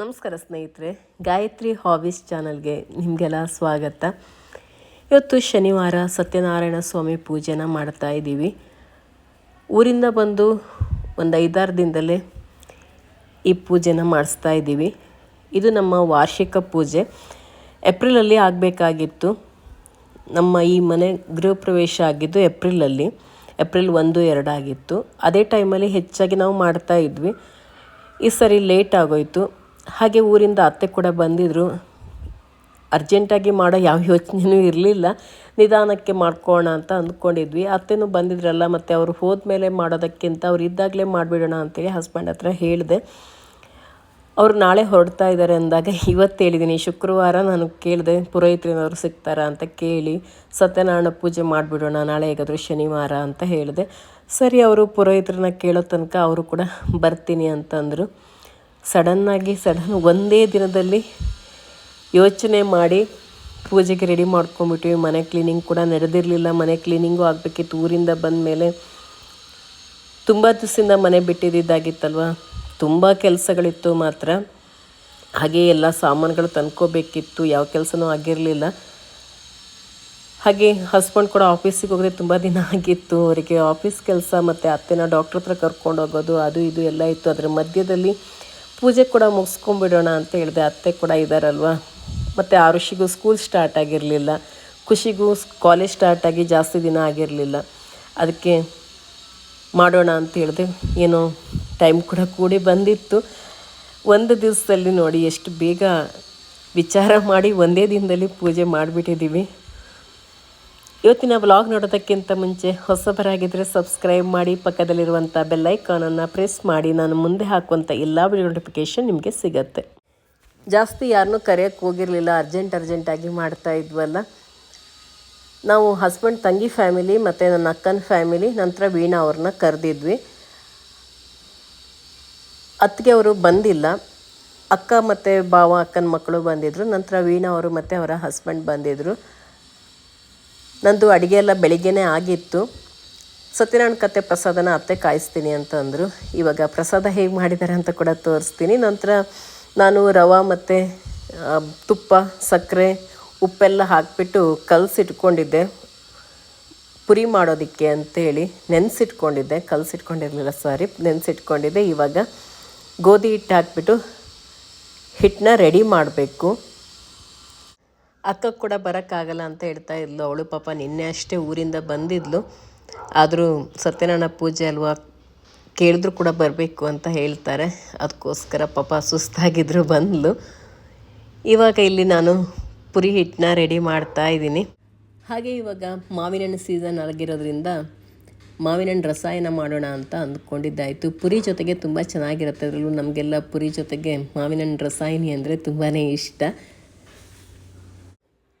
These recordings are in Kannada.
ನಮಸ್ಕಾರ ಸ್ನೇಹಿತರೆ, ಗಾಯತ್ರಿ ಹಾಬೀಸ್ ಚಾನಲ್ಗೆ ನಿಮಗೆಲ್ಲ ಸ್ವಾಗತ. ಇವತ್ತು ಶನಿವಾರ ಸತ್ಯನಾರಾಯಣ ಸ್ವಾಮಿ ಪೂಜೆನ ಮಾಡ್ತಾ ಇದ್ದೀವಿ. ಊರಿಂದ ಬಂದು ಒಂದು ಐದಾರು ದಿನದಲ್ಲೇ ಈ ಪೂಜೆನ ಮಾಡಿಸ್ತಾ ಇದ್ದೀವಿ. ಇದು ನಮ್ಮ ವಾರ್ಷಿಕ ಪೂಜೆ. ಏಪ್ರಿಲಲ್ಲಿ ಆಗಬೇಕಾಗಿತ್ತು. ನಮ್ಮ ಈ ಮನೆ ಗೃಹ ಪ್ರವೇಶ ಆಗಿದ್ದು ಏಪ್ರಿಲಲ್ಲಿ. ಏಪ್ರಿಲ್ ಒಂದು ಎರಡಾಗಿತ್ತು ಅದೇ ಟೈಮಲ್ಲಿ ಹೆಚ್ಚಾಗಿ ನಾವು ಮಾಡ್ತಾ ಇದ್ವಿ. ಈ ಸರಿ ಲೇಟ್ ಆಗೋಯ್ತು. ಹಾಗೆ ಊರಿಂದ ಅತ್ತೆ ಕೂಡ ಬಂದಿದ್ದರು ಅರ್ಜೆಂಟಾಗಿ ಮಾಡೋ ಯಾವ ಯೋಚನೆಯೂ ಇರಲಿಲ್ಲ. ನಿಧಾನಕ್ಕೆ ಮಾಡ್ಕೋಣ ಅಂತ ಅಂದ್ಕೊಂಡಿದ್ವಿ. ಅತ್ತೆನೂ ಬಂದಿದ್ರಲ್ಲ, ಮತ್ತು ಅವರು ಹೋದ್ಮೇಲೆ ಮಾಡೋದಕ್ಕಿಂತ ಅವ್ರು ಇದ್ದಾಗಲೇ ಮಾಡಿಬಿಡೋಣ ಅಂತೇಳಿ ಹಸ್ಬೆಂಡ್ ಹತ್ರ ಹೇಳಿದೆ. ಅವರು ನಾಳೆ ಹೊರಡ್ತಾ ಇದ್ದಾರೆ ಅಂದಾಗ ಇವತ್ತು ಹೇಳಿದ್ದೀನಿ, ಶುಕ್ರವಾರ ನಾನು ಕೇಳಿದೆ, ಪುರೋಹಿತರಿನವರು ಸಿಗ್ತಾರಾ ಅಂತ ಕೇಳಿ, ಸತ್ಯನಾರಾಯಣ ಪೂಜೆ ಮಾಡಿಬಿಡೋಣ, ನಾಳೆ ಹೇಗಾದರೂ ಶನಿವಾರ ಅಂತ ಹೇಳಿದೆ. ಸರಿ, ಅವರು ಪುರೋಹಿತ್ರನ್ನ ಕೇಳೋ ತನಕ ಅವರು ಕೂಡ ಬರ್ತೀನಿ ಅಂತಂದರು. ಸಡನ್ನಾಗಿ, ಸಡನ್ ಒಂದೇ ದಿನದಲ್ಲಿ ಯೋಚನೆ ಮಾಡಿ ಪೂಜೆಗೆ ರೆಡಿ ಮಾಡ್ಕೊಂಬಿಟ್ವಿ. ಮನೆ ಕ್ಲೀನಿಂಗ್ ಕೂಡ ನಡೆದಿರಲಿಲ್ಲ. ಮನೆ ಕ್ಲೀನಿಂಗು ಆಗಬೇಕಿತ್ತು. ಊರಿಂದ ಬಂದ ಮೇಲೆ ತುಂಬ ದಿವಸದಿಂದ ಮನೆ ಬಿಟ್ಟಿದ್ದಾಗಿತ್ತಲ್ವ ತುಂಬ ಕೆಲಸಗಳಿತ್ತು ಮಾತ್ರ. ಹಾಗೆ ಎಲ್ಲ ಸಾಮಾನುಗಳು ತಂದ್ಕೋಬೇಕಿತ್ತು. ಯಾವ ಕೆಲಸನೂ ಆಗಿರಲಿಲ್ಲ. ಹಾಗೆ ಹಸ್ಬೆಂಡ್ ಕೂಡ ಆಫೀಸಿಗೆ ಹೋಗದೆ ತುಂಬ ದಿನ ಆಗಿತ್ತು. ಅವರಿಗೆ ಆಫೀಸ್ ಕೆಲಸ ಮತ್ತು ಅತ್ತೆನ ಡಾಕ್ಟ್ರ್ ಹತ್ರ ಕರ್ಕೊಂಡು ಹೋಗೋದು ಅದು ಇದು ಎಲ್ಲ ಇತ್ತು. ಅದರ ಮಧ್ಯದಲ್ಲಿ ಪೂಜೆ ಕೂಡ ಮುಗಿಸ್ಕೊಂಬಿಡೋಣ ಅಂತ ಹೇಳಿದೆ. ಅತ್ತೆ ಕೂಡ ಇದ್ದಾರಲ್ವ ಮತ್ತು ಆರುಷಿಗೂ ಸ್ಕೂಲ್ ಸ್ಟಾರ್ಟ್ ಆಗಿರಲಿಲ್ಲ. ಖುಷಿಗೂ ಕಾಲೇಜ್ ಸ್ಟಾರ್ಟ್ ಆಗಿ ಜಾಸ್ತಿ ದಿನ ಆಗಿರಲಿಲ್ಲ. ಅದಕ್ಕೆ ಮಾಡೋಣ ಅಂತ ಹೇಳಿದೆ. ಏನೋ ಟೈಮ್ ಕೂಡ ಕೂಡಿ ಬಂದಿತ್ತು. ಒಂದು ದಿವಸದಲ್ಲಿ ನೋಡಿ ಎಷ್ಟು ಬೇಗ ವಿಚಾರ ಮಾಡಿ ಒಂದೇ ದಿನದಲ್ಲಿ ಪೂಜೆ ಮಾಡಿಬಿಟ್ಟಿದ್ದೀವಿ. ಇವತ್ತಿನ ಬ್ಲಾಗ್ ನೋಡೋದಕ್ಕಿಂತ ಮುಂಚೆ ಹೊಸಬರಾಗಿದ್ದರೆ ಸಬ್ಸ್ಕ್ರೈಬ್ ಮಾಡಿ ಪಕ್ಕದಲ್ಲಿರುವಂಥ ಬೆಲ್ಲೈಕಾನನ್ನು ಪ್ರೆಸ್ ಮಾಡಿ, ನಾನು ಮುಂದೆ ಹಾಕುವಂಥ ಎಲ್ಲ ವಿಡಿಯೋ ನೋಟಿಫಿಕೇಷನ್ ನಿಮಗೆ ಸಿಗತ್ತೆ. ಜಾಸ್ತಿ ಯಾರನ್ನೂ ಕರೆಯೋಕ್ಕೆ ಹೋಗಿರಲಿಲ್ಲ ಅರ್ಜೆಂಟ್ ಅರ್ಜೆಂಟಾಗಿ ಮಾಡ್ತಾ ಇದ್ವಲ್ಲ. ನಾವು ಹಸ್ಬೆಂಡ್ ತಂಗಿ ಫ್ಯಾಮಿಲಿ ಮತ್ತು ನನ್ನ ಅಕ್ಕನ ಫ್ಯಾಮಿಲಿ ನಂತರ ವೀಣಾ ಅವ್ರನ್ನ ಕರೆದಿದ್ವಿ. ಅತ್ತಿಗೆ ಅವರು ಬಂದಿಲ್ಲ. ಅಕ್ಕ ಮತ್ತು ಭಾವ, ಅಕ್ಕನ ಮಕ್ಕಳು ಬಂದಿದ್ದರು ನಂತರ ವೀಣಾ ಅವರು ಮತ್ತು ಅವರ ಹಸ್ಬೆಂಡ್ ಬಂದಿದ್ದರು ನಂದು ಅಡುಗೆ ಎಲ್ಲ ಬೆಳಿಗ್ಗೆನೇ ಆಗಿತ್ತು. ಸತ್ಯನಾರಾಯಣ ಕತೆ ಪ್ರಸಾದನ ಅತ್ತೆ ಕಾಯಿಸ್ತೀನಿ ಅಂತ ಅಂದರು ಇವಾಗ ಪ್ರಸಾದ ಹೇಗೆ ಮಾಡಿದ್ದಾರೆ ಅಂತ ಕೂಡ ತೋರಿಸ್ತೀನಿ. ನಂತರ ನಾನು ರವೆ ಮತ್ತು ತುಪ್ಪ, ಸಕ್ಕರೆ, ಉಪ್ಪೆಲ್ಲ ಹಾಕಿಬಿಟ್ಟು ಕಲಸಿಟ್ಕೊಂಡಿದ್ದೆ. ಪುರಿ ಮಾಡೋದಕ್ಕೆ ಅಂತೇಳಿ ನೆನೆಸಿಟ್ಕೊಂಡಿದ್ದೆ. ಕಲಸಿಟ್ಕೊಂಡಿರಲಿಲ್ಲ, ಸಾರಿ, ನೆನೆಸಿಟ್ಕೊಂಡಿದ್ದೆ. ಇವಾಗ ಗೋಧಿ ಹಿಟ್ಟು ಹಾಕ್ಬಿಟ್ಟು ಹಿಟ್ಟನ್ನ ರೆಡಿ ಮಾಡಬೇಕು. ಅಕ್ಕ ಕೂಡ ಬರೋಕ್ಕಾಗಲ್ಲ ಅಂತ ಹೇಳ್ತಾ ಇದ್ಲು. ಅವಳು ಪಾಪ ನಿನ್ನೆ ಅಷ್ಟೇ ಊರಿಂದ ಬಂದಿದ್ಲು. ಆದರೂ ಸತ್ಯನಾರಾಯಣ ಪೂಜೆ ಅಲ್ವಾ ಕೇಳಿದ್ರು ಕೂಡ ಬರಬೇಕು ಅಂತ ಹೇಳ್ತಾರೆ. ಅದಕ್ಕೋಸ್ಕರ ಪಾಪ ಸುಸ್ತಾಗಿದ್ರು ಬಂದ್ಲು. ಇವಾಗ ಇಲ್ಲಿ ನಾನು ಪುರಿ ಹಿಟ್ಟನ್ನ ರೆಡಿ ಮಾಡ್ತಾ ಇದ್ದೀನಿ. ಹಾಗೆ ಇವಾಗ ಮಾವಿನಹಣ್ಣು ಸೀಸನ್ ಆಗಿರೋದ್ರಿಂದ ಮಾವಿನಹಣ್ಣು ರಸಾಯನ ಮಾಡೋಣ ಅಂತ ಅಂದ್ಕೊಂಡಿದ್ದಾಯಿತು. ಪುರಿ ಜೊತೆಗೆ ತುಂಬ ಚೆನ್ನಾಗಿರುತ್ತೆ. ಅದರಲ್ಲೂ ನಮಗೆಲ್ಲ ಪುರಿ ಜೊತೆಗೆ ಮಾವಿನಹಣ್ಣು ರಸಾಯನಿ ಅಂದರೆ ತುಂಬಾ ಇಷ್ಟ.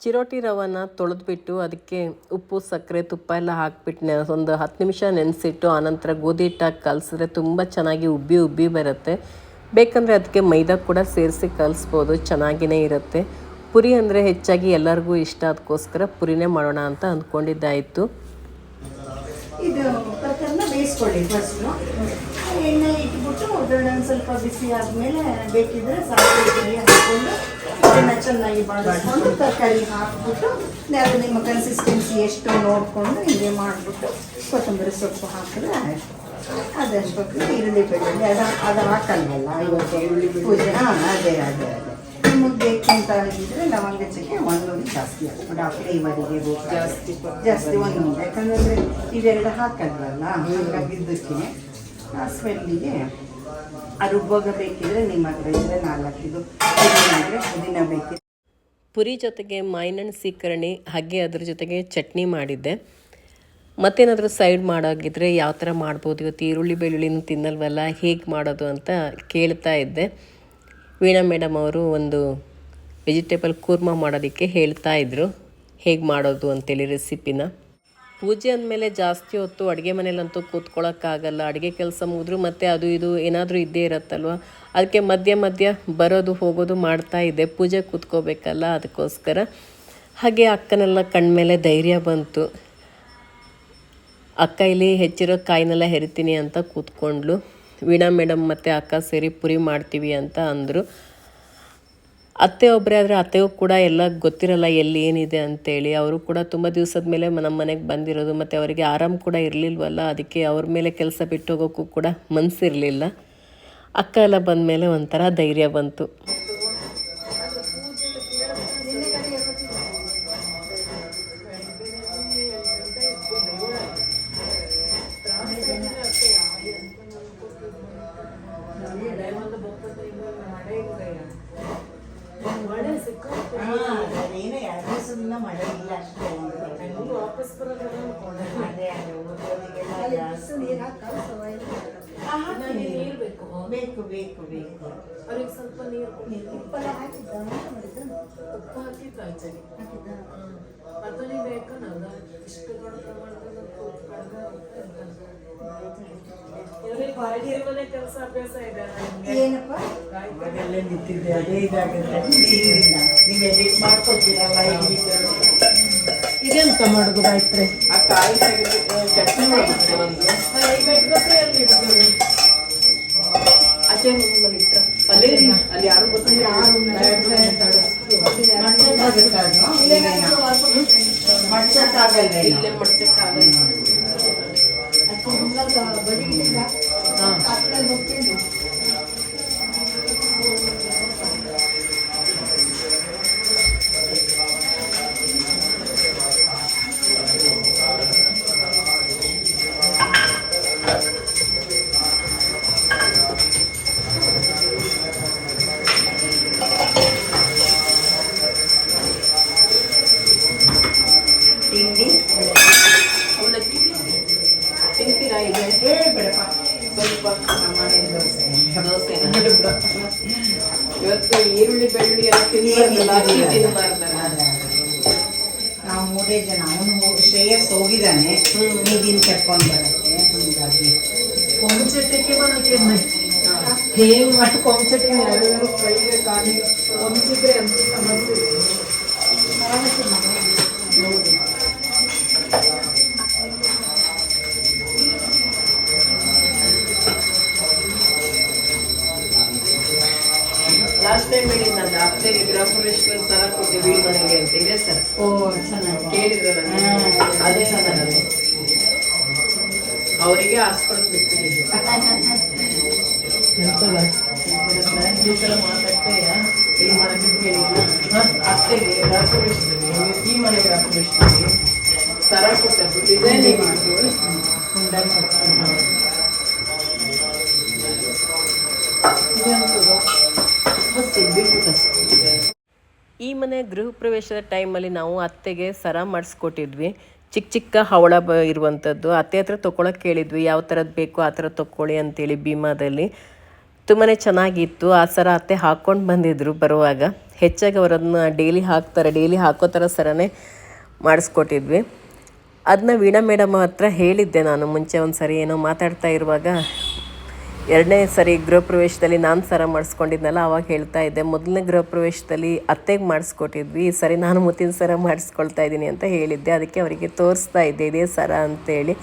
ಚಿರೋಟಿ ರವನ ತೊಳೆದ್ಬಿಟ್ಟು ಅದಕ್ಕೆ ಉಪ್ಪು, ಸಕ್ಕರೆ, ತುಪ್ಪ ಎಲ್ಲ ಹಾಕ್ಬಿಟ್ಟು ಒಂದು ಹತ್ತು ನಿಮಿಷ ನೆನೆಸಿಟ್ಟು ಆನಂತರ ಗೋಧಿ ಹಿಟ್ಟು ಹಾಕಿ ಕಲಸಿದ್ರೆ ತುಂಬ ಚೆನ್ನಾಗಿ ಉಬ್ಬಿ ಉಬ್ಬಿ ಬರುತ್ತೆ. ಬೇಕಂದರೆ ಅದಕ್ಕೆ ಮೈದಾ ಕೂಡ ಸೇರಿಸಿ ಕಲಿಸ್ಬೋದು ಚೆನ್ನಾಗಿಯೇ ಇರುತ್ತೆ. ಪುರಿ ಅಂದರೆ ಹೆಚ್ಚಾಗಿ ಎಲ್ಲರಿಗೂ ಇಷ್ಟ. ಅದಕ್ಕೋಸ್ಕರ ಪುರಿನೇ ಮಾಡೋಣ ಅಂತ ಅಂದ್ಕೊಂಡಿದ್ದಾಯಿತು. ಇದು ಬೇಯಿಸ್ಕೊಳ್ಳಿ ಫಸ್ಟು ಎಣ್ಣೆ ಇಟ್ಬಿಟ್ಟು, ಒಗ್ಗರಣೆ ಸ್ವಲ್ಪ ಬಿಸಿ ಆದಮೇಲೆ ಬೇಕಿದ್ರೆ ಸಾಸಿವೆ ಹಾಕ್ಕೊಂಡು ಅದನ್ನು ಚೆನ್ನಾಗಿ ಬಾಡಿಸ್ಕೊಂಡು ತರಕಾರಿ ಹಾಕ್ಬಿಟ್ಟು ಅದು ನಿಮ್ಮ ಕನ್ಸಿಸ್ಟೆನ್ಸಿ ಎಷ್ಟು ನೋಡಿಕೊಂಡು ಹಿಂಗೆ ಮಾಡಿಬಿಟ್ಟು ಕೊತ್ತಂಬರಿ ಸೊಪ್ಪು ಹಾಕಿದ್ರೆ ಆಯಿತು. ಅದಷ್ಟು ಈರುಳ್ಳಿ ಬೆಳ್ಳುಳ್ಳಿ ಅದು ಅದು ಹಾಕಲ್ವಲ್ಲ? ಇವತ್ತು ಪೂಜೆ. ಹಾಂ ಅದೇ ಅದೇ ಅದೇ. ನಿಮಗೆ ಬೇಕಂತ ಇದ್ದರೆ ಲವಂಗ ಚಕ್ಕೆ ಒಂದೊಂದು ಜಾಸ್ತಿ ಹಾಕ್ಬಿಟ್ಟು ಆ ಫ್ಲೇವರಿಗೆ ಜಾಸ್ತಿ ಜಾಸ್ತಿ ಒಂದೊಂದು ಯಾಕಂದರೆ ಇವೆರಡು ಹಾಕಲ್ವಲ್ಲ? ಹಾಗಾಗಿದ್ದಕ್ಕೆ ಆ ಸ್ಮೆಲ್ಲಿಗೆ ರುಬ್ಬಾಗ ಬೇಕಿದ್ರೆ ನಿಮ್ಮ ಹತ್ರ ಇದ್ದರೆ ನಾಲ್ಕು ಪುದೀನ ಪುರಿ ಜೊತೆಗೆ ಮಾವಿನಹಣ್ಣು ಸೀಕರಣಿ, ಹಾಗೆ ಅದ್ರ ಜೊತೆಗೆ ಚಟ್ನಿ ಮಾಡಿದ್ದೆ. ಮತ್ತೇನಾದರೂ ಸೈಡ್ ಮಾಡೋಗಿದ್ರೆ ಯಾವ ಥರ ಮಾಡ್ಬೋದು? ಇವತ್ತು ಈರುಳ್ಳಿ ಬೆಳ್ಳುಳ್ಳಿನೂ ತಿನ್ನಲ್ವಲ್ಲ, ಹೇಗೆ ಮಾಡೋದು ಅಂತ ಕೇಳ್ತಾ ಇದ್ದೆ. ವೀಣಾ ಮೇಡಮ್ ಅವರು ಒಂದು ವೆಜಿಟೇಬಲ್ ಕೂರ್ಮ ಮಾಡೋದಕ್ಕೆ ಹೇಳ್ತಾ ಇದ್ರು. ಹೇಗೆ ಮಾಡೋದು ಅಂತೇಳಿ ರೆಸಿಪಿನ ಪೂಜೆ ಅಂದಮೇಲೆ ಜಾಸ್ತಿ ಹೊತ್ತು ಅಡುಗೆ ಮನೇಲಂತೂ ಕೂತ್ಕೊಳ್ಳೋಕ್ಕಾಗಲ್ಲ. ಅಡುಗೆ ಕೆಲಸ ಮುಗಿದ್ರು ಮತ್ತು ಅದು ಇದು ಏನಾದರೂ ಇದ್ದೇ ಇರುತ್ತಲ್ವ? ಅದಕ್ಕೆ ಮಧ್ಯ ಮಧ್ಯ ಬರೋದು ಹೋಗೋದು ಮಾಡ್ತಾ ಇದ್ದೆ. ಪೂಜೆ ಕೂತ್ಕೋಬೇಕಲ್ಲ ಅದಕ್ಕೋಸ್ಕರ. ಹಾಗೆ ಅಕ್ಕನೆಲ್ಲ ಕಣ್ಮೇಲೆ ಧೈರ್ಯ ಬಂತು. ಅಕ್ಕ ಇಲ್ಲಿ ಹೆಚ್ಚಿರೋ ಕಾಯಿನೆಲ್ಲ ಹೆರಿತೀನಿ ಅಂತ ಕೂತ್ಕೊಂಡ್ಲು ವೀಣಾ ಮೇಡಮ್ ಮತ್ತು ಅಕ್ಕ ಸೇರಿ ಪುರಿ ಮಾಡ್ತೀವಿ ಅಂತ ಅಂದರು. ಅತ್ತೆ ಒಬ್ಬರೇ ಆದರೆ ಅತ್ತೆಗೂ ಕೂಡ ಎಲ್ಲ ಗೊತ್ತಿರಲ್ಲ ಎಲ್ಲಿ ಏನಿದೆ ಅಂತೇಳಿ. ಅವರು ಕೂಡ ತುಂಬ ದಿವಸದ ಮೇಲೆ ನಮ್ಮ ಮನೆಗೆ ಬಂದಿರೋದು. ಮತ್ತು ಅವರಿಗೆ ಆರಾಮ್ ಕೂಡ ಇರಲಿಲ್ವಲ್ಲ. ಅದಕ್ಕೆ ಅವ್ರ ಮೇಲೆ ಕೆಲಸ ಬಿಟ್ಟು ಹೋಗೋಕ್ಕೂ ಕೂಡ ಮನಸ್ಸಿರಲಿಲ್ಲ ಅಕ್ಕ ಎಲ್ಲ ಬಂದಮೇಲೆ ಒಂಥರ ಧೈರ್ಯ ಬಂತು. ಕೆಲಸ ಅಭ್ಯಾಸ ಇದೆ ಏನಪ್ಪ? ನಿಂತಿದ್ದೆ ಅದೇ ಇದಾಗುತ್ತೆ ನೀರಿಲ್ಲ ನೀವು ಎಡಿಟ್ ಮಾಡ್ಕೊತೀರಲ್ಲ ಇದೆಂತ ಮಾಡುದು ಗಾಯತ್ರಿ? ಆ ಕಾಯಿ ತೆಗೆದು ಚಟ್ನಿ ಮಾಡಿದ್ರೆ ಒಂದು. ನಿಮ್ಮಲ್ಲಿ ಇಟ್ಟ ಅಲ್ಲೇ ರೀ ಅಲ್ಲಿ ಯಾರು ಗೊತ್ತಿಲ್ಲ. ಮಡ್ಸಕ್ಕಾಗಲ್ಲ ಇಲ್ಲೇ. चलो चलो टिंडी टिंडी रह गए बड़े पापा ಸ್ವಲ್ಪ ದೋಸೆ ದೋಸೆ ಇವತ್ತು ಈರುಳ್ಳಿ ಬೆಳ್ಳುಳ್ಳಿ ಎಲ್ಲ ತಿನ್ನಬಾರ್ದಲ್ಲ ಅಕ್ಕಿ ತಿನ್ಬಾರ್ದಲ್ಲ ನಾವು ಮೂರೇ ಜನ ಅವನು ಶ್ರೇಯಸ್ ಹೋಗಿದ್ದಾನೆ. ನೀದಿನ ಕರ್ಕೊಂಡು ಬರಕ್ಕೆ ಹೀಗಾಗಿ. ಕೊಂಚಟ್ಟಿಗೆ ಬಂದಕ್ಕೆ ಹೇಗೆ ಮಾಡಿ ಕೊಂಚಟ್ಟಿಗೆ ಎಲ್ಲರೂ ಕೈಗೆ ಕಾಲಿ ಕೊಂಚಿದ್ರೆ ಅಂತ ಸಮಸ್ಯೆ? ಪ್ರವೇಶದ ಸರ ಕೊಟ್ಟಿವಿ ಮನೆಗೆ ಅಂತ ಇದೆ ಸರ್ ಓ ಚೆನ್ನಾಗಿ ಕೇಳಿದ್ರಲ್ಲ? ಅದೇ ಸರ್ ನನಗೆ ಅವರಿಗೆ ಹಾಸ್ಪಿಟಲ್ ಬಿಟ್ಟಿದ್ದು ಈ ಸಲ ಮಾತಾಡ್ತೆ ಇಲ್ಲಿ ಮಾಡಕ್ಕೆ ಕೇಳಿದ್ರು ಅತ್ತೆಗೆ ಪ್ರವೇಶದಲ್ಲಿ ಈ ಮನೆ ಪ್ರವೇಶದಲ್ಲಿ ಸರ ಕೊಟ್ಟದ್ದು ಡಿಸೈನ್ ಮಾಡಿದ್ರು ಈ ಮನೆ ಗೃಹ ಪ್ರವೇಶದ ಟೈಮಲ್ಲಿ ನಾವು ಅತ್ತೆಗೆ ಸರ ಮಾಡಿಸ್ಕೊಟ್ಟಿದ್ವಿ. ಚಿಕ್ಕ ಚಿಕ್ಕ ಹವಳ ಬ ಇರುವಂಥದ್ದು. ಅತ್ತೆ ಹತ್ರ ತೊಗೊಳಕ್ಕೆ ಕೇಳಿದ್ವಿ ಯಾವ ಥರದ್ದು ಬೇಕು ಆ ಥರ ತೊಗೊಳ್ಳಿ ಅಂತೇಳಿ ಭೀಮಾದಲ್ಲಿ. ತುಂಬಾ ಚೆನ್ನಾಗಿತ್ತು. ಆ ಸರ ಅತ್ತೆ ಹಾಕ್ಕೊಂಡು ಬಂದಿದ್ರು ಬರುವಾಗ. ಹೆಚ್ಚಾಗಿ ಅವರನ್ನು ಡೈಲಿ ಹಾಕ್ತಾರೆ, ಡೈಲಿ ಹಾಕೋ ಥರ ಸರನೇ ಮಾಡಿಸ್ಕೊಟ್ಟಿದ್ವಿ. ಅದನ್ನ ವೀಣಾ ಮೇಡಮ್ ಹತ್ರ ಹೇಳಿದ್ದೆ ನಾನು ಮುಂಚೆ ಒಂದು ಸರಿ ಏನೋ ಮಾತಾಡ್ತಾ ಇರುವಾಗ. ಎರಡನೇ ಸರಿ ಗೃಹ ಪ್ರವೇಶದಲ್ಲಿ ನಾನು ಸರ ಮಾಡಿಸ್ಕೊಂಡಿದ್ನಲ್ಲ, ಅವಾಗ ಹೇಳ್ತಾ ಇದ್ದೆ, ಮೊದಲನೇ ಗೃಹ ಪ್ರವೇಶದಲ್ಲಿ ಅತ್ತೆಗೆ ಮಾಡಿಸ್ಕೊಟ್ಟಿದ್ವಿ, ಈ ಸರಿ ನಾನು ಮುತ್ತಿನ ಸರ ಮಾಡಿಸ್ಕೊಳ್ತಾ ಇದ್ದೀನಿ ಅಂತ ಹೇಳಿದ್ದೆ. ಅದಕ್ಕೆ ಅವರಿಗೆ ತೋರಿಸ್ತಾ ಇದ್ದೆ, ಇದೇ ಸರ ಅಂತೇಳಿ.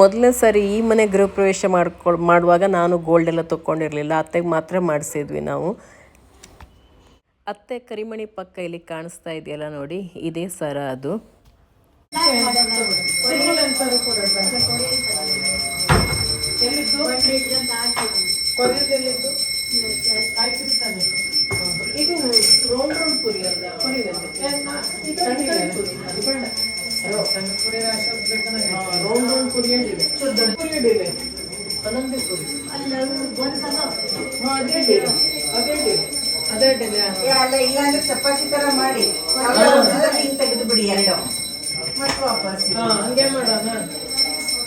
ಮೊದಲನೇ ಸರಿ ಈ ಮನೆ ಗೃಹ ಪ್ರವೇಶ ಮಾಡ್ಕೊಳ್ ಮಾಡುವಾಗ ನಾನು ಗೋಲ್ಡ್ ಎಲ್ಲ ತೊಗೊಂಡಿರಲಿಲ್ಲ ಅತ್ತೆಗೆ ಮಾತ್ರ ಮಾಡಿಸಿದ್ವಿ ನಾವು. ಅತ್ತೆ ಕರಿಮಣಿ ಪಕ್ಕ ಇಲ್ಲಿ ಕಾಣಿಸ್ತಾ ಇದೆಯಲ್ಲ ನೋಡಿ, ಇದೇ ಸರ ಅದು. ಇದು ರೌಂಡ್ ರೌಂಡ್ ಪುರಿ ಅಲ್ಲ ಪುರಿ. ರೌಂಡ್ ರೌಂಡ್ ಪುರಿ ಹೇಳಿದೆ ಪುರಿ ಹೇಳಿದೆ ಅನಂದಿ ಪುರಿ. ಹಾ, ಅದೇ ಡೇರೆ. ಅದೇ ಡೇರೆ. ಅದೇ. ಏ, ಅಲ್ಲ ಇಲ್ಲಾಂದ್ರೆ ಚಪಾತಿ ತರ ಮಾಡಿ. ತೆಗೆದು ಬಿಡಿ ಎರಡು. ಮತ್ತೆ ವಾಪಸ್ ಹಾ, ಹಂಗೆ ಮಾಡೋಣ.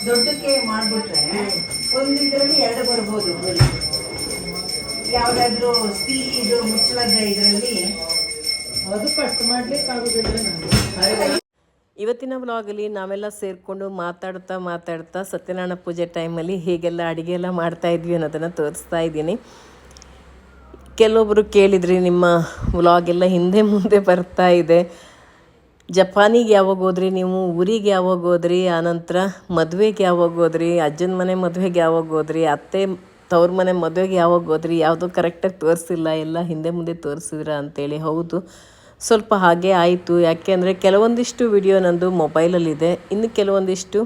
ದೊಡ್ಡಕ್ಕೆ ಮಾಡ್ಬಿಟ್ರೆ ಒಂದು ಇದರಲ್ಲಿ ಎರಡು ಬರ್ಬೋದು. ಬರೀ ಯಾವ್ದಾದ್ರು ಸ್ಟೀಲ್ ಇದು ಮುಚ್ಚಳದ ಇದರಲ್ಲಿ. ಅದು ಕಟ್ ಮಾಡ್ಲಿಕ್ಕೆ ಆಗೋದಿಲ್ಲ ನನಗೆ ಇವತ್ತಿನ ವ್ಲಾಗಲ್ಲಿ ನಾವೆಲ್ಲ ಸೇರಿಕೊಂಡು ಮಾತಾಡ್ತಾ ಮಾತಾಡ್ತಾ ಸತ್ಯನಾರಾಯಣ ಪೂಜೆ ಟೈಮಲ್ಲಿ ಹೇಗೆಲ್ಲ ಅಡುಗೆ ಎಲ್ಲ ಮಾಡ್ತಾ ಇದ್ವಿ ಅನ್ನೋದನ್ನು ತೋರಿಸ್ತಾ ಇದ್ದೀನಿ. ಕೆಲವೊಬ್ಬರು ಕೇಳಿದ್ರಿ ನಿಮ್ಮ ವ್ಲಾಗೆಲ್ಲ ಹಿಂದೆ ಮುಂದೆ ಬರ್ತಾ ಇದೆ. ಜಪಾನಿಗೆ ಯಾವಾಗ ಹೋದ್ರಿ? ನೀವು ಊರಿಗೆ ಯಾವಾಗ ಹೋದ್ರಿ? ಆನಂತರ ಮದುವೆಗೆ ಯಾವಾಗ ಹೋದ್ರಿ? ಅಜ್ಜನ ಮನೆ ಮದುವೆಗೆ ಯಾವಾಗ ಹೋದ್ರಿ? ಅತ್ತೆ ತವ್ರ ಮನೆ ಮದುವೆಗೆ ಯಾವಾಗ ಹೋದ್ರಿ? ಯಾವುದೂ ಕರೆಕ್ಟಾಗಿ ತೋರಿಸಿಲ್ಲ? ಎಲ್ಲ ಹಿಂದೆ ಮುಂದೆ ತೋರಿಸಿದ್ರ ಅಂತೇಳಿ. ಹೌದು. ಸ್ವಲ್ಪ ಹಾಗೆ ಆಯಿತು. ಯಾಕೆ ಅಂದರೆ ಕೆಲವೊಂದಿಷ್ಟು ವಿಡಿಯೋ ನಂದು ಮೊಬೈಲಲ್ಲಿದೆ ಇನ್ನು ಕೆಲವೊಂದಿಷ್ಟು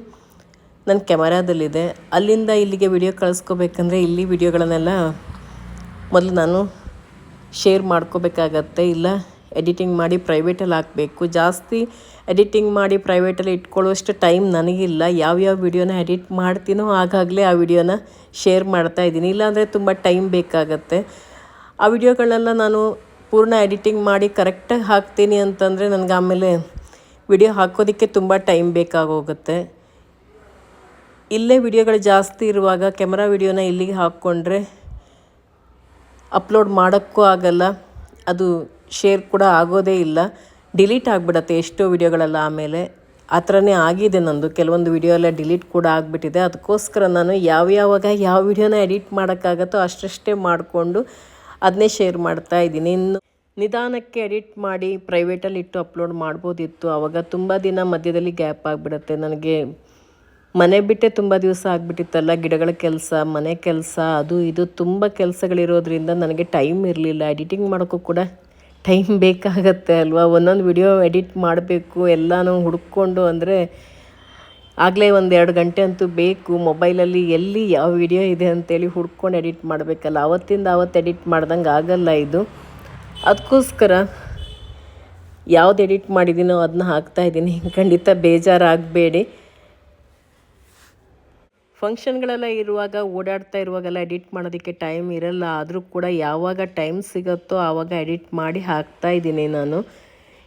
ನನ್ನ ಕ್ಯಾಮರಾದಲ್ಲಿದೆ ಅಲ್ಲಿಂದ ಇಲ್ಲಿಗೆ ವಿಡಿಯೋ ಕಳಿಸ್ಕೋಬೇಕಂದ್ರೆ ಇಲ್ಲಿ ವಿಡಿಯೋಗಳನ್ನೆಲ್ಲ ಮೊದಲು ನಾನು ಶೇರ್ ಮಾಡ್ಕೋಬೇಕಾಗತ್ತೆ. ಇಲ್ಲ ಎಡಿಟಿಂಗ್ ಮಾಡಿ ಪ್ರೈವೇಟಲ್ಲಿ ಹಾಕಬೇಕು. ಜಾಸ್ತಿ ಎಡಿಟಿಂಗ್ ಮಾಡಿ ಪ್ರೈವೇಟಲ್ಲಿ ಇಟ್ಕೊಳ್ಳುವಷ್ಟು ಟೈಮ್ ನನಗಿಲ್ಲ. ಯಾವ್ಯಾವ ವಿಡಿಯೋನ ಎಡಿಟ್ ಮಾಡ್ತೀನೋ ಆಗಾಗಲೇ ಆ ವಿಡಿಯೋನ ಶೇರ್ ಮಾಡ್ತಾ ಇದ್ದೀನಿ. ಇಲ್ಲಾಂದರೆ ತುಂಬ ಟೈಮ್ ಬೇಕಾಗತ್ತೆ. ಆ ವಿಡಿಯೋಗಳೆಲ್ಲ ನಾನು ಪೂರ್ಣ ಎಡಿಟಿಂಗ್ ಮಾಡಿ ಕರೆಕ್ಟಾಗಿ ಹಾಕ್ತೀನಿ ಅಂತಂದರೆ ನನಗೆ ಆಮೇಲೆ ವಿಡಿಯೋ ಹಾಕೋದಕ್ಕೆ ತುಂಬ ಟೈಮ್ ಬೇಕಾಗೋಗುತ್ತೆ. ಇಲ್ಲೇ ವಿಡಿಯೋಗಳು ಜಾಸ್ತಿ ಇರುವಾಗ ಕ್ಯಾಮ್ರಾ ವಿಡಿಯೋನ ಇಲ್ಲಿಗೆ ಹಾಕ್ಕೊಂಡ್ರೆ ಅಪ್ಲೋಡ್ ಮಾಡೋಕ್ಕೂ ಆಗಲ್ಲ. ಅದು ಶೇರ್ ಕೂಡ ಆಗೋದೇ ಇಲ್ಲ. ಡಿಲೀಟ್ ಆಗಿಬಿಡತ್ತೆ ಎಷ್ಟೋ ವಿಡಿಯೋಗಳೆಲ್ಲ ಆಮೇಲೆ. ಆ ಥರನೇ ಆಗಿದೆ ನಂದು. ಕೆಲವೊಂದು ವಿಡಿಯೋ ಎಲ್ಲ ಡಿಲೀಟ್ ಕೂಡ ಆಗಿಬಿಟ್ಟಿದೆ. ಅದಕ್ಕೋಸ್ಕರ ನಾನು ಯಾವ್ಯಾವಾಗ ಯಾವ ವಿಡಿಯೋನ ಎಡಿಟ್ ಮಾಡೋಕ್ಕಾಗತ್ತೋ ಅಷ್ಟಷ್ಟೇ ಮಾಡಿಕೊಂಡು ಅದನ್ನೇ ಶೇರ್ ಮಾಡ್ತಾ ಇದ್ದೀನಿ. ಇನ್ನು ನಿಧಾನಕ್ಕೆ ಎಡಿಟ್ ಮಾಡಿ ಪ್ರೈವೇಟಲ್ಲಿ ಇಟ್ಟು ಅಪ್ಲೋಡ್ ಮಾಡ್ಬೋದಿತ್ತು. ಆವಾಗ ತುಂಬ ದಿನ ಮಧ್ಯದಲ್ಲಿ ಗ್ಯಾಪ್ ಆಗಿಬಿಡುತ್ತೆ. ನನಗೆ ಮನೆ ಬಿಟ್ಟೆ ತುಂಬ ದಿವಸ ಆಗಿಬಿಟ್ಟಿತ್ತಲ್ಲ. ಗಿಡಗಳ ಕೆಲಸ, ಮನೆ ಕೆಲಸ, ಅದು ಇದು ತುಂಬ ಕೆಲಸಗಳಿರೋದ್ರಿಂದ ನನಗೆ ಟೈಮ್ ಇರಲಿಲ್ಲ. ಎಡಿಟಿಂಗ್ ಮಾಡೋಕ್ಕೂ ಕೂಡ ಟೈಮ್ ಬೇಕಾಗತ್ತೆ ಅಲ್ವಾ? ಒಂದೊಂದು ವಿಡಿಯೋ ಎಡಿಟ್ ಮಾಡಬೇಕು, ಎಲ್ಲನೂ ಹುಡುಕೊಂಡು ಅಂದರೆ ಆಗಲೇ ಒಂದು ಎರಡು ಗಂಟೆ ಅಂತೂ ಬೇಕು. ಮೊಬೈಲಲ್ಲಿ ಎಲ್ಲಿ ಯಾವ ವಿಡಿಯೋ ಇದೆ ಅಂತೇಳಿ ಹುಡ್ಕೊಂಡು ಎಡಿಟ್ ಮಾಡಬೇಕಲ್ಲ? ಅವತ್ತಿಂದ ಅವತ್ತು ಎಡಿಟ್ ಮಾಡ್ದಂಗೆ ಆಗಲ್ಲ ಇದು. ಅದಕ್ಕೋಸ್ಕರ ಯಾವ್ದು ಎಡಿಟ್ ಮಾಡಿದ್ದೀನೋ ಅದನ್ನ ಹಾಕ್ತಾ ಇದ್ದೀನಿ ಖಂಡಿತ ಬೇಜಾರಾಗಬೇಡಿ. ಫಂಕ್ಷನ್ಗಳೆಲ್ಲ ಇರುವಾಗ, ಓಡಾಡ್ತಾ ಇರುವಾಗೆಲ್ಲ ಎಡಿಟ್ ಮಾಡೋದಕ್ಕೆ ಟೈಮ್ ಇರಲ್ಲ. ಆದರೂ ಕೂಡ ಯಾವಾಗ ಟೈಮ್ ಸಿಗುತ್ತೋ ಆವಾಗ ಎಡಿಟ್ ಮಾಡಿ ಹಾಕ್ತಾ ಇದ್ದೀನಿ ನಾನು.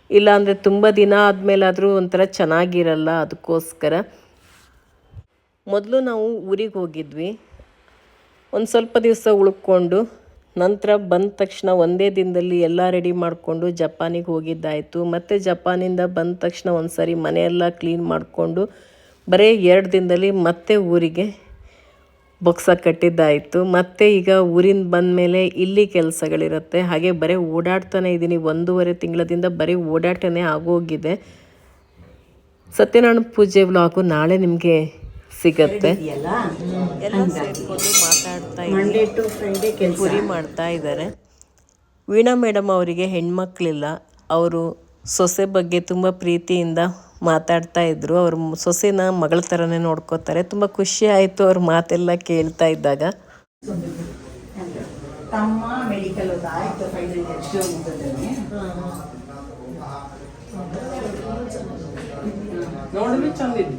ಇಲ್ಲಾಂದರೆ ತುಂಬ ದಿನ ಆದಮೇಲಾದರೂ ಒಂಥರ ಚೆನ್ನಾಗಿರಲ್ಲ ಅದಕ್ಕೋಸ್ಕರ. ಮೊದಲು ನಾವು ಊರಿಗೆ ಹೋಗಿದ್ವಿ. ಒಂದು ಸ್ವಲ್ಪ ದಿವಸ ಉಳ್ಕೊಂಡು, ನಂತರ ಬಂದ ತಕ್ಷಣ ಒಂದೇ ದಿನದಲ್ಲಿ ಎಲ್ಲ ರೆಡಿ ಮಾಡಿಕೊಂಡು ಜಪಾನಿಗೆ ಹೋಗಿದ್ದಾಯಿತು. ಮತ್ತು ಜಪಾನಿಂದ ಬಂದ ತಕ್ಷಣ ಒಂದು ಸಾರಿ ಮನೆಯೆಲ್ಲ ಕ್ಲೀನ್ ಮಾಡಿಕೊಂಡು ಬರೀ ಎರಡು ದಿನದಲ್ಲಿ ಮತ್ತೆ ಊರಿಗೆ ಬೊಕ್ಸ ಕಟ್ಟಿದ್ದಾಯಿತು. ಮತ್ತೆ ಈಗ ಊರಿಂದ ಬಂದ ಮೇಲೆ ಇಲ್ಲಿ ಕೆಲಸಗಳಿರುತ್ತೆ. ಹಾಗೆ ಬರೀ ಓಡಾಡ್ತಾನೆ ಇದ್ದೀನಿ. ಒಂದೂವರೆ ತಿಂಗಳದಿಂದ ಬರೀ ಓಡಾಟನೇ ಆಗೋಗಿದೆ. ಸತ್ಯನಾರಾಯಣ ಪೂಜೆ ವ್ಲಾಗು ನಾಳೆ ನಿಮಗೆ ಸಿಗತ್ತೆ. ಮಾತಾಡ್ತಾ ಮಾಡ್ತಾ ಇದ್ದಾರೆ. ವೀಣಾ ಮೇಡಮ್ ಅವರಿಗೆ ಹೆಣ್ಮಕ್ಳಿಲ್ಲ. ಅವರು ಸೊಸೆ ಬಗ್ಗೆ ತುಂಬ ಪ್ರೀತಿಯಿಂದ ಮಾತಾಡ್ತಾ ಇದ್ದರು ಅವ್ರ ಸೊಸೆನ ಮಗಳ ಥರನೇ ನೋಡ್ಕೋತಾರೆ. ತುಂಬ ಖುಷಿ ಆಯಿತು ಅವ್ರ ಮಾತೆಲ್ಲ ಕೇಳ್ತಾ ಇದ್ದಾಗ. ತಮ್ಮ ಮೆಡಿಕಲ್ ಆಯ್ತು ಫೈನಲ್ ಇಯರ್ ಶಿವಮೊಗ್ಗದಲ್ಲಿ ನೋಡಲು ಚಂದ ಇದೆ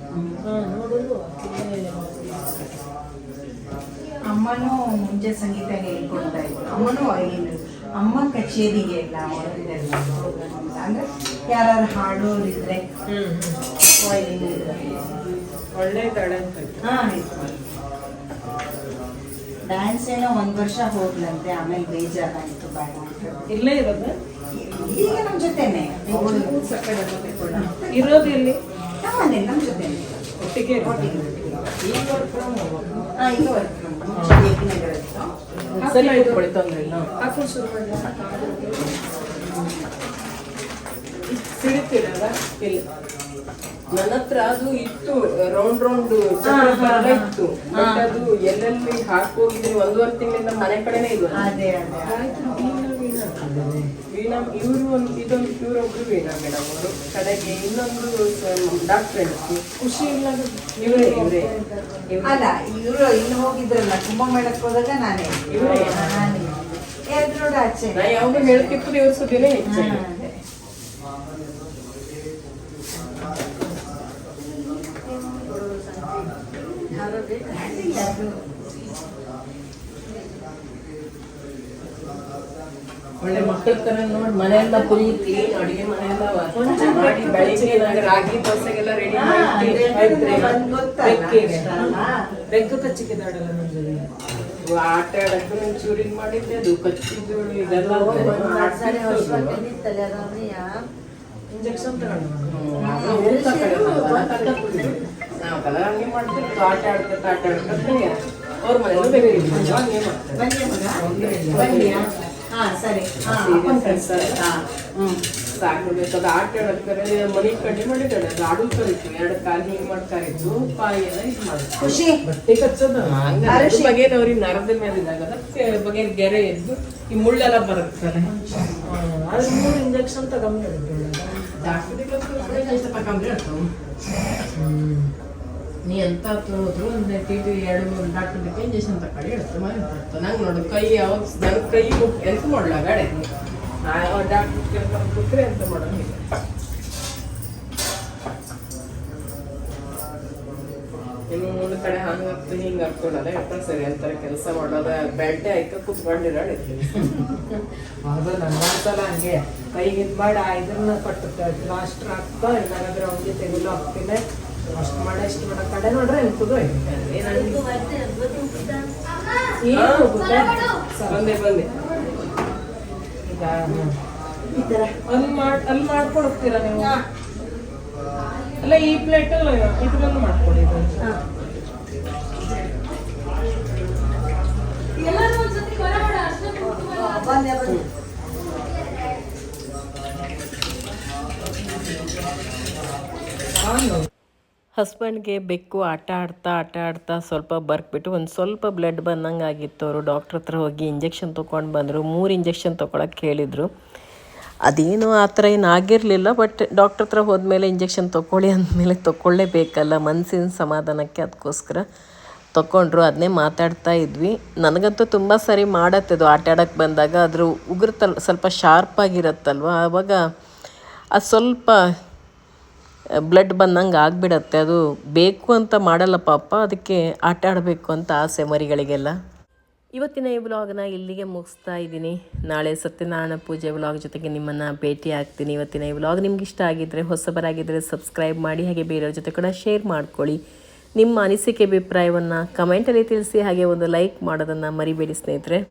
ಅಮ್ಮನೂ ಮುಂಚೆ ಸಂಗೀತ ಹೇಳ್ಕೊಳ್ತಾ ಇದ್ರು. ಅಮ್ಮನೂ ವಯಲಿನ್ ಅಮ್ಮ ಕಚೇರಿಗೆ ಎಲ್ಲ ಅಂದ್ರೆ ಯಾರು ಹಾಡೋರಿದ್ರೆ ಒಳ್ಳೆ ಹಾಂ ಡ್ಯಾನ್ಸ್ ಏನೋ ಒಂದು ವರ್ಷ ಹೋಗ್ಲಂತೆ ಆಮೇಲೆ ಬೇಜಾರಾಯಿತು ಬೇಡ ಅಂತ ಇಲ್ಲೇ ಇರೋದು? ಈಗ ನಮ್ಮ ಜೊತೆನೆ. ಇರೋದು ಇಲ್ಲಿ ನಮ್ಮ ಜೊತೆನೆ. ಒಟ್ಟಿಗೆ ಈಗ. ಹಾಂ ಈಗ ವರ್ಕ್ ಸರಿ ಆಯ್ತು ಕೊಡಿ ತೊಂದ್ರೆ ಇಲ್ಲ. ಸಿಡಿತೀರಲ್ಲ ಇಲ್ಲ. ನನ್ನ ಹತ್ರ ಅದು ಇತ್ತು ರೌಂಡ್ ರೌಂಡ್ ಇತ್ತು. ಬಟ್ ಅದು ಎಲ್ಲೆಲ್ಲಿ ಹಾಕೋಗಿದ್ರೆ ಒಂದೂವರೆ ತಿಂಗಳಿಂದ ಮನೆ ಕಡೆನೇ ಇದು ಅದೇ ಅದೇ. ಆಯ್ತು ವೀಣಾ ಇವರು ಒಂದು ಇದೊಂದು ಇವರೊಬ್ರು ವೀಣಾ ಮೇಡಮ್ ಅವರು. ಕಡೆಗೆ ಇನ್ನೊಂದು ಡಾಕ್ಟರ್ ಖುಷಿ ಇಲ್ಲ ಇವರೇ ಇವರೇ ಅಲ್ಲ ಇವರು ಇಲ್ಲಿ ಹೋಗಿದ್ರಲ್ಲ ಕುಂಭಮೇಳಕ್ಕೆ ಹೋದಾಗ ನಾನೇ. ಇವರೇ? ನಾನೇ. ಎರಡು ರೋಡ್ ಆಚೆ. ನಾ ಯಾವಾಗ ಹೇಳ್ತಿತ್ತು ಇವ್ರ ಸುದ್ದಿನೇ ಹೆಚ್ಚಾಗಿ ಹಾ, ಅದೇ. ಅದಿಲ್ಲ, ಅದು ಒಳ್ಳೆ ಮಕ್ಕಳ ತರ ನೋಡಿ ಮನೆಯಿಂದ ಫುಲ್ ಕ್ಲೀನ್ ಅಡಿಗೆ ಮನೆಯೆಲ್ಲ ಮಾಡಿ ಬೆಳಿಗ್ಗೆ ರಾಗಿ ದೋಸೆಗೆಲ್ಲ ರೆಡಿ ಮಾಡಿ. ಬೆಕ್ಕು ಕಚ್ಚಿಕಿದಾಡಲ್ಲ ನಮ್ಗೆ ಆಟ ಆಡಕ್ಕೆ ಮಾಡಿದ್ದೆ ಅದು ಕಚ್ಚಿದ್ದು ಇದೆಲ್ಲ ಇಂಜೆಕ್ಷನ್ ನಾವೆಲ್ಲ ಹಂಗೆ ಮಾಡ್ತಿರ್ತೀವಿ ಆಟ ಆಡ್ಕೊತ ಆಟ ಆಡ್ಕೊತ ಅವ್ರ ಮನೆಯಲ್ಲೂ ಬೇಕು ಹಂಗೆ ಮಾಡ್ತಾರೆ ಹಾ ಸರಿ. ಹಾಂ ಹ್ಞೂ ಸಾಕು ಅದು ಆಟ ಆಡೋದ್ಕರೆ ಮನೆ ಕಡ್ಡಿ ಮಾಡಿದ್ದಾಳೆ. ಅದು ಆಡು ಕರಿತು ಎರಡು ಕಾಲು ಹಿಂಗೆ ಮಾಡಿ ಪಾಯಿ ಎಲ್ಲ ಇದು ಮಾಡುದು ಖುಷಿ. ಬಟ್ಟೆ ಕಚ್ಚೋದು? ಹಂಗ ಬಗೆನವ್ರಿಗೆ ನರದ ಮೇಲೆ ಇದ್ದಾಗ ಅದಕ್ಕೆ ಬಗೆ ಗೆರೆ ಎದ್ದು ಈ ಮುಳ್ಳೆಲ್ಲ ಬರುತ್ತಲ್ಲ ಮೂರು ಇಂಜೆಕ್ಷನ್ ತಗೊಂಡಿದ್ದು ಡಾಕ್ಟರ್ ತಗೊಂಡ್ರೆ ನೀ ಎಂತ ಹೋದ್ರು ಒಂದು ಟಿ ಟಿ ಎರಡು ಮೂರು ಡಾಕ್ಟರ್ ಇಂಜೆಕ್ಷನ್ ತಕೊಳ್ಳಿ ಹೇಳ್ತು ಮನೆ ಬರ್ತು ನಂಗೆ ನೋಡು, ಕೈ ಯಾವಾಗ ನನ್ನ ಕೈ ಎಂತ ಮಾಡಲ ಗಾಡಿ ಡಾಕ್ಟರ್ ಕೇಳ್ಕೊಂಡು ಕೂತ್ರೆ ಎಂತ ಮಾಡೋಂಗಿಲ್ಲ ಇನ್ನು ಮೂರು ಕಡೆ ಹಂಗೆ ಹತ್ತು ಹಿಂಗೆ ಹತ್ಕೊಳ್ಳೋದ ಎತ್ತ ಸರಿ ಅಂತಾರೆ, ಕೆಲಸ ಮಾಡೋದ ಬೆಲ್ಟೆ ಆಯ್ತು ಕುತ್ಕೊಂಡಿರಾಳೆ ಅದು ನನ್ಗೊಂದ್ಸಲ ಹಂಗೆ. ಕೈಗೆ ಇದು ಮಾಡಿ ಇದನ್ನ ಕಟ್ಟುತ್ತೆ ಪ್ಲಾಸ್ಟರ್ ಹಾಕ್ತಾ ಇಲ್ಲಾಂದ್ರೆ ಅವ್ನಿಗೆ ತೆಗಿಲು ಹಾಕ್ತಿಲ್ಲ ಅಷ್ಟು ಮಾಡಿ ಮಾಡೋ ಕಡೆ ನೋಡ್ರೆ ಬಂದೆ ಬಂದೆ ಅಲ್ಲಿ ಮಾಡ್ ಅಲ್ಲಿ ಮಾಡ್ಕೊಂಡು ಹೋಗ್ತೀರಾ ನೀವು ಅಲ್ಲ ಈ ಪ್ಲೇಟ್ ಇದ್ರಲ್ಲೂ ಮಾಡ್ಕೊಡಿ ಇದು ಹಾಂ ಬಂದೆ ಬಂದೆ ಹಾಂ ಹಸ್ಬೆಂಡ್ಗೆ ಬೆಕ್ಕು ಆಟ ಆಡ್ತಾ ಆಟ ಆಡ್ತಾ ಸ್ವಲ್ಪ ಬರ್ಕ್ಬಿಟ್ಟು ಒಂದು ಸ್ವಲ್ಪ ಬ್ಲಡ್ ಬಂದಂಗೆ ಆಗಿತ್ತು ಅವರು. ಡಾಕ್ಟ್ರ್ ಹತ್ರ ಹೋಗಿ ಇಂಜೆಕ್ಷನ್ ತೊಗೊಂಡು ಬಂದರು. ಮೂರು ಇಂಜೆಕ್ಷನ್ ತೊಗೊಳಕ್ಕೆ ಹೇಳಿದರು. ಅದೇನು ಆ ಥರ ಏನು ಆಗಿರಲಿಲ್ಲ ಬಟ್ ಡಾಕ್ಟ್ರ್ ಹತ್ರ ಹೋದ್ಮೇಲೆ ಇಂಜೆಕ್ಷನ್ ತೊಗೊಳ್ಳಿ ಅಂದಮೇಲೆ ತೊಗೊಳ್ಳೇಬೇಕಲ್ಲ ಮನಸ್ಸಿನ ಸಮಾಧಾನಕ್ಕೆ ಅದಕ್ಕೋಸ್ಕರ ತೊಗೊಂಡ್ರು ಅದನ್ನೇ ಮಾತಾಡ್ತಾ ಇದ್ವಿ. ನನಗಂತೂ ತುಂಬ ಸರಿ ಮಾಡತ್ತದು ಆಟ ಆಡೋಕ್ಕೆ ಬಂದಾಗ. ಅದ್ರ ಉಗುರು ತಲ್ ಸ್ವಲ್ಪ ಶಾರ್ಪ್ ಆಗಿರತ್ತಲ್ವ? ಆವಾಗ ಅದು ಸ್ವಲ್ಪ ಬ್ಲಡ್ ಬಂದಂಗೆ ಆಗಿಬಿಡತ್ತೆ. ಅದು ಬೇಕು ಅಂತ ಮಾಡಲ್ಲ ಪಾಪ, ಅದಕ್ಕೆ ಆಟ ಆಡಬೇಕು ಅಂತ ಆಸೆ ಮರಿಗಳಿಗೆಲ್ಲ. ಇವತ್ತಿನ ಈ ವ್ಲಾಗ್ನ ಇಲ್ಲಿಗೆ ಮುಗಿಸ್ತಾ ಇದ್ದೀನಿ. ನಾಳೆ ಸತ್ಯನಾರಾಯಣ ಪೂಜೆ ವ್ಲಾಗ್ ಜೊತೆಗೆ ನಿಮ್ಮನ್ನು ಭೇಟಿ ಆಗ್ತೀನಿ. ಇವತ್ತಿನ ಈ ವ್ಲಾಗ್ ನಿಮ್ಗೆ ಇಷ್ಟ ಆಗಿದ್ದರೆ ಹೊಸಬರಾಗಿದ್ದರೆ ಸಬ್ಸ್ಕ್ರೈಬ್ ಮಾಡಿ, ಹಾಗೆ ಬೇರೆಯವ್ರ ಜೊತೆ ಕೂಡ ಶೇರ್ ಮಾಡ್ಕೊಳ್ಳಿ. ನಿಮ್ಮ ಅನಿಸಿಕೆ, ಅಭಿಪ್ರಾಯವನ್ನು ಕಮೆಂಟಲ್ಲಿ ತಿಳಿಸಿ, ಹಾಗೆ ಒಂದು ಲೈಕ್ ಮಾಡೋದನ್ನು ಮರಿಬೇಡಿ ಸ್ನೇಹಿತರೆ.